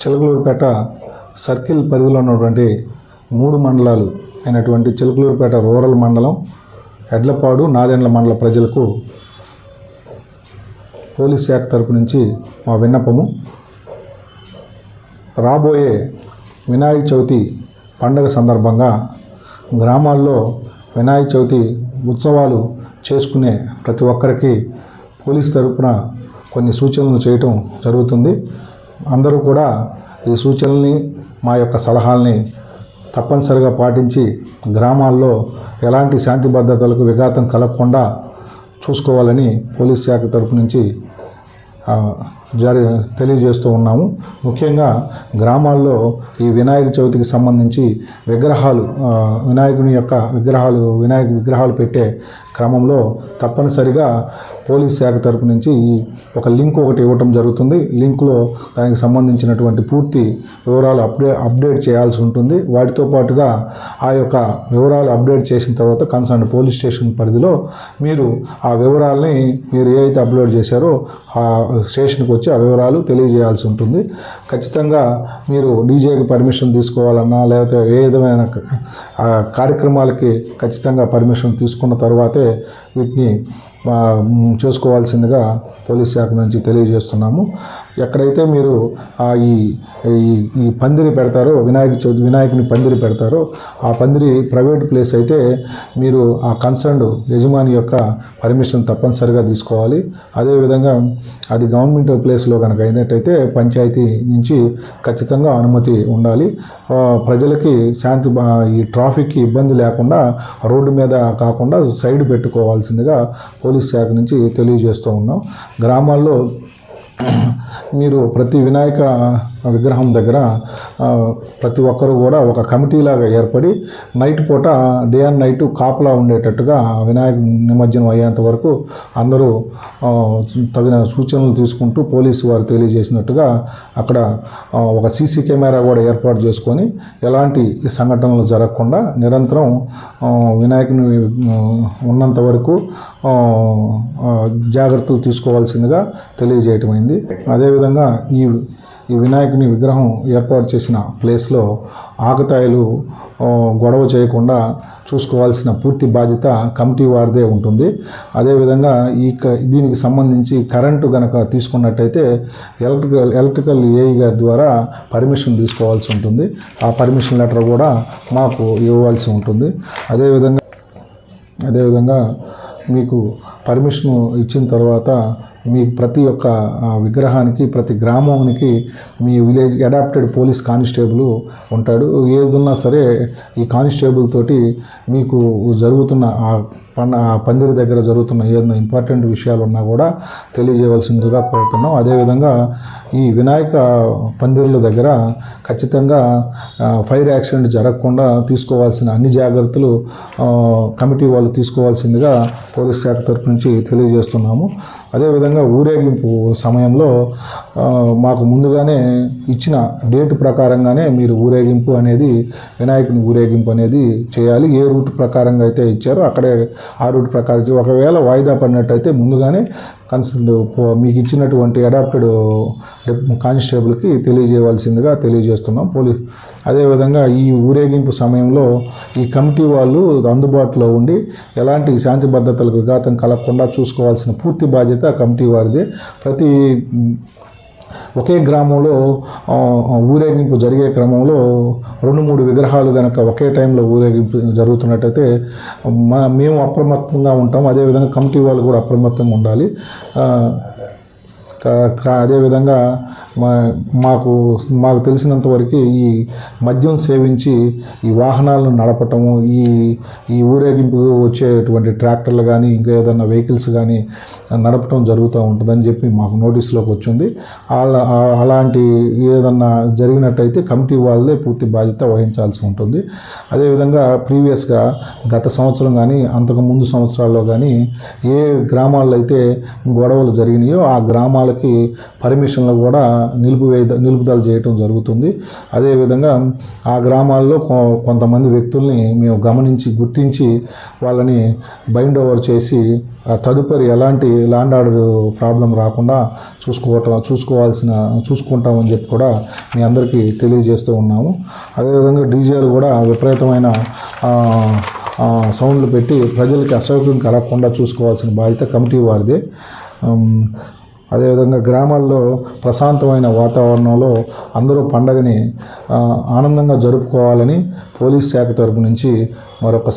Chilakaluripet circle పరిధిలో ఉన్నటువంటి మూడు మండలాలు అయినటువంటి చిలకలూరుపేట రూరల్ మండలం ఎడ్లపాడు నాదెండ్ల మండల ప్రజలకు పోలీస్ శాఖ తరపు నుంచి మా విన్నపము. రాబోయే వినాయక చవితి పండగ సందర్భంగా గ్రామాల్లో వినాయక చవితి ఉత్సవాలు చేసుకునే ప్రతి ఒక్కరికి పోలీస్ తరపున కొన్ని సూచనలు చేయటం జరుగుతుంది. అందరూ కూడా ఈ సూచనల్ని మా యొక్క సలహాల్ని తప్పనిసరిగా పాటించి గ్రామాల్లో ఎలాంటి శాంతి భద్రతలకు విఘాతం కలగకుండా చూసుకోవాలని పోలీస్ శాఖ తరపు నుంచి జారీ తెలియజేస్తూ ఉన్నాము. ముఖ్యంగా గ్రామాల్లో ఈ వినాయక చవితికి సంబంధించి విగ్రహాలు వినాయకుని యొక్క విగ్రహాలు వినాయక విగ్రహాలు పెట్టే క్రమంలో తప్పనిసరిగా పోలీస్ శాఖ తరపు నుంచి ఈ ఒక లింక్ ఒకటి ఇవ్వటం జరుగుతుంది. లింక్లో దానికి సంబంధించినటువంటి పూర్తి వివరాలు అప్డే అప్డేట్ చేయాల్సి ఉంటుంది. వాటితో పాటుగా ఆ యొక్క వివరాలు అప్డేట్ చేసిన తర్వాత కన్సర్న్ పోలీస్ స్టేషన్ పరిధిలో మీరు ఆ వివరాలని మీరు ఏ అయితే అప్లోడ్ చేశారో ఆ స్టేషన్కి వచ్చి ఆ వివరాలు తెలియజేయాల్సి ఉంటుంది. ఖచ్చితంగా మీరు డీజేకి పర్మిషన్ తీసుకోవాలన్నా లేకపోతే ఏ విధమైన కార్యక్రమాలకి ఖచ్చితంగా పర్మిషన్ తీసుకున్న తర్వాతే వీటిని చేసుకోవాల్సిందిగా పోలీస్ శాఖ నుంచి తెలియజేస్తున్నాము. ఎక్కడైతే మీరు ఆ ఈ ఈ ఈ పందిరి పెడతారో వినాయక చవితి వినాయకుని పందిరి పెడతారో ఆ పందిరి ప్రైవేట్ ప్లేస్ అయితే మీరు ఆ కన్సర్న్డ్ యజమాని యొక్క పర్మిషన్ తప్పనిసరిగా తీసుకోవాలి. అదేవిధంగా అది గవర్నమెంట్ ప్లేస్లో కనుక అయినట్టయితే పంచాయతీ నుంచి ఖచ్చితంగా అనుమతి ఉండాలి. ప్రజలకి శాంతి ఈ ట్రాఫిక్కి ఇబ్బంది లేకుండా రోడ్డు మీద కాకుండా సైడ్ పెట్టుకోవాల్సిందిగా పోలీస్ శాఖ నుంచి తెలియజేస్తూ ఉన్నాం. గ్రామాల్లో మీరు ప్రతి వినాయక విగ్రహం దగ్గర ప్రతి ఒక్కరు కూడా ఒక కమిటీలాగా ఏర్పడి నైట్ పూట డే అండ్ నైట్ కాపలా ఉండేటట్టుగా ఆ వినాయక నిమజ్జనం అయ్యేంత వరకు అందరూ తగిన సూచనలు తీసుకుంటూ పోలీసు వారు తెలియజేసినట్టుగా అక్కడ ఒక సీసీ కెమెరా కూడా ఏర్పాటు చేసుకొని ఎలాంటి సంఘటనలు జరగకుండా నిరంతరం వినాయకుని ఉన్నంత వరకు జాగ్రత్తలు తీసుకోవాల్సిందిగా తెలియజేయటమైంది. అదేవిధంగా ఈ ఈ వినాయకుని విగ్రహం ఏర్పాటు చేసిన ప్లేస్లో ఆకతాయిలు గొడవ చేయకుండా చూసుకోవాల్సిన పూర్తి బాధ్యత కమిటీ వారిదే ఉంటుంది. అదేవిధంగా ఈ క- దీనికి సంబంధించి కరెంటు గనక తీసుకున్నట్టయితే ఎలక్ట్రికల్ ఎలక్ట్రికల్ ఏఈ గారి ద్వారా పర్మిషన్ తీసుకోవాల్సి ఉంటుంది. ఆ పర్మిషన్ లెటర్ కూడా మాకు ఇవ్వాల్సి ఉంటుంది. అదేవిధంగా అదేవిధంగా మీకు పర్మిషన్ ఇచ్చిన తర్వాత మీ ప్రతి ఒక్క విగ్రహానికి ప్రతి గ్రామానికి మీ విలేజ్ అడాప్టెడ్ పోలీస్ కానిస్టేబుల్ ఉంటాడు. ఏదున్నా సరే ఈ కానిస్టేబుల్ తోటి మీకు జరుగుతున్న ఆ పండ ఆ పందిరి దగ్గర జరుగుతున్న ఏదైనా ఇంపార్టెంట్ విషయాలు ఉన్నా కూడా తెలియజేయవలసిందిగా కోరుతున్నాం. అదేవిధంగా ఈ వినాయక పందిర్ల దగ్గర ఖచ్చితంగా ఫైర్ యాక్సిడెంట్ జరగకుండా తీసుకోవాల్సిన అన్ని జాగ్రత్తలు కమిటీ వాళ్ళు తీసుకోవాల్సిందిగా పోలీస్ శాఖ తరపు నుంచి తెలియజేస్తున్నాము. అదేవిధంగా నిజంగా ఊరేగింపు సమయంలో మాకు ముందుగానే ఇచ్చిన డేట్ ప్రకారంగానే మీరు ఊరేగింపు అనేది వినాయకుని ఊరేగింపు అనేది చేయాలి. ఏ రూట్ ప్రకారంగా అయితే ఇచ్చారో అక్కడే ఆ రూట్ ప్రకారం ఒకవేళ వాయిదా పడినట్టయితే ముందుగానే కన్సల్ట్ మీకు ఇచ్చినటువంటి అడాప్టెడ్ కానిస్టేబుల్కి తెలియజేయవలసిందిగా తెలియజేస్తున్నాం. పోలీస్ అదేవిధంగా ఈ ఊరేగింపు సమయంలో ఈ కమిటీ వాళ్ళు అందుబాటులో ఉండి ఎలాంటి శాంతి భద్రతలకు విఘాతం కలగకుండా చూసుకోవాల్సిన పూర్తి బాధ్యత కమిటీ వారిదే. ప్రతి ఒకే గ్రామంలో ఊరేగింపు జరిగే క్రమంలో రెండు మూడు విగ్రహాలు కనుక ఒకే టైంలో ఊరేగింపు జరుగుతున్నట్టయితే మా మేము అప్రమత్తంగా ఉంటాం. అదేవిధంగా కమిటీ వాళ్ళు కూడా అప్రమత్తంగా ఉండాలి. అదేవిధంగా మా మాకు మాకు తెలిసినంత వరకు ఈ మద్యం సేవించి ఈ వాహనాలను నడపటము ఈ ఈ ఊరేగింపు వచ్చేటువంటి ట్రాక్టర్లు కానీ ఇంకా ఏదైనా వెహికల్స్ కానీ నడపటం జరుగుతూ ఉంటుందని చెప్పి మాకు నోటీసులోకి వచ్చింది. అలా అలాంటి ఏదన్నా జరిగినట్టయితే కమిటీ వాళ్ళే పూర్తి బాధ్యత వహించాల్సి ఉంటుంది. అదేవిధంగా ప్రీవియస్గా గత సంవత్సరం కానీ అంతకు ముందు సంవత్సరాల్లో కానీ ఏ గ్రామాల్లో అయితే గొడవలు జరిగినాయో ఆ గ్రామాల వాళ్ళకి పర్మిషన్లు కూడా నిలుపువే నిలుపుదల చేయటం జరుగుతుంది. అదేవిధంగా ఆ గ్రామాల్లో కొ- కొంతమంది వ్యక్తుల్ని మేము గమనించి గుర్తించి వాళ్ళని బైండ్ ఓవర్ చేసి తదుపరి ఎలాంటి ల్యాండ్ ఆర్డర్ ప్రాబ్లం రాకుండా చూసుకోవటం చూసుకోవాల్సిన చూసుకుంటామని చెప్పి కూడా మీ అందరికీ తెలియజేస్తూ ఉన్నాము. అదేవిధంగా డీజేలు కూడా విపరీతమైన సౌండ్లు పెట్టి ప్రజలకి అసౌకర్యం కలగకుండా చూసుకోవాల్సిన బాధ్యత కమిటీ వారిదే. అదేవిధంగా గ్రామాల్లో ప్రశాంతమైన వాతావరణంలో అందరూ పండగని ఆనందంగా జరుపుకోవాలని పోలీస్ శాఖ తరపు నుంచి మరొక